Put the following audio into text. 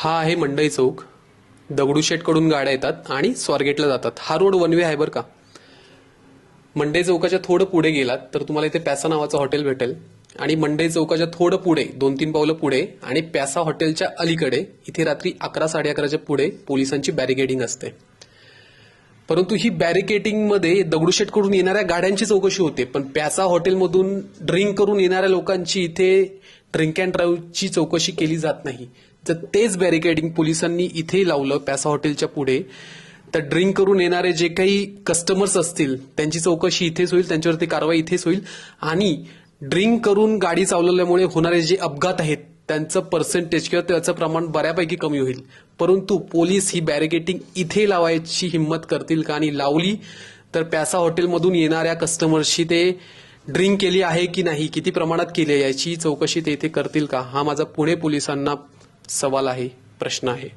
हा आहे मंडई चौक. दगडूशेठकडून गाड्या येतात आणि स्वारगेटला जातात. हा रोड वन वे आहे बरं का. मंडई चौकाच्या थोडं पुढे गेलात तर तुम्हाला इथे पॅसा नावाचं हॉटेल भेटेल. आणि मंडई चौकाच्या थोडं पुढे दोन तीन पावलं पुढे आणि पॅसा हॉटेलच्या अलीकडे इथे रात्री अकरा साडे अकराच्या पुढे पोलिसांची बॅरिकेडिंग असते. परंतु ही बॅरिकेटिंगमध्ये दगडूशेठकडून येणाऱ्या गाड्यांची चौकशी होते पण प्यासा हॉटेलमधून ड्रिंक करून येणाऱ्या लोकांची इथे ड्रिंक अँड ड्राईव्हची चौकशी केली जात नाही. तर तेच बॅरिकेडिंग पोलिसांनी इथे लावलं पॅसा हॉटेलच्या पुढे तर ड्रिंक करून येणारे जे काही कस्टमर्स असतील त्यांची चौकशी इथेच होईल त्यांच्यावरती कारवाई इथेच होईल. आणि ड्रिंक करून गाडी चालवल्यामुळे होणारे जे अपघात आहेत त्यांचं पर्सेंटेज किंवा त्याचं प्रमाण बऱ्यापैकी कमी होईल. परंतु पोलीस ही बॅरिकेटिंग इथे लावायची हिंमत करतील का आणि लावली तर प्यासा हॉटेलमधून येणाऱ्या कस्टमर्सशी ते ड्रिंक केली आहे की नाही किती प्रमाणात केली आहे याची चौकशी ते इथे करतील का? हा माझा पुणे पोलिसांना सवाल आहे प्रश्न आहे.